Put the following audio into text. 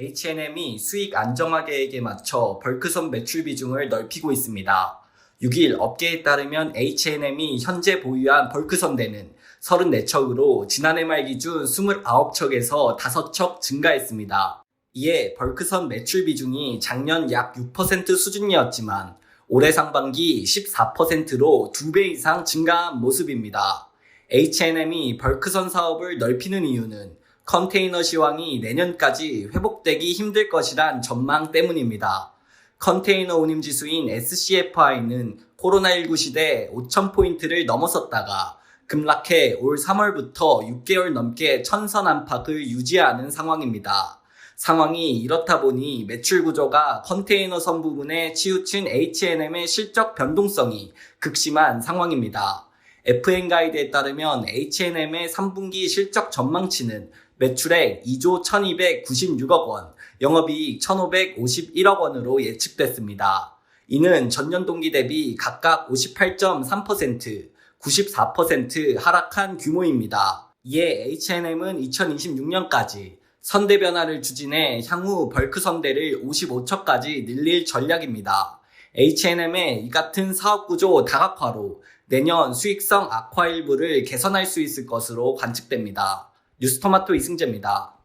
H&M이 수익 안정화 계획에 맞춰 벌크선 매출 비중을 넓히고 있습니다. 6일 업계에 따르면 H&M이 현재 보유한 벌크선대는 34척으로 지난해 말 기준 29척에서 5척 증가했습니다. 이에 벌크선 매출 비중이 작년 약 6% 수준이었지만 올해 상반기 14%로 2배 이상 증가한 모습입니다. H&M이 벌크선 사업을 넓히는 이유는 컨테이너 시황이 내년까지 회복되기 힘들 것이란 전망 때문입니다. 컨테이너 운임 지수인 SCFI는 코로나19 시대 5,000포인트를 넘어섰다가 급락해 올 3월부터 6개월 넘게 천선 안팎을 유지하는 상황입니다. 상황이 이렇다 보니 매출 구조가 컨테이너 선 부분에 치우친 H&M의 실적 변동성이 극심한 상황입니다. FN 가이드에 따르면 H&M의 3분기 실적 전망치는 매출액 2조 1296억 원, 영업이익 1551억 원으로 예측됐습니다. 이는 전년 동기 대비 각각 58.3%, 94% 하락한 규모입니다. 이에 H&M은 2026년까지 선대 변화를 추진해 향후 벌크 선대를 55척까지 늘릴 전략입니다. H&M의 이 같은 사업 구조 다각화로 내년 수익성 악화 일부를 개선할 수 있을 것으로 관측됩니다. 뉴스토마토 이승재입니다.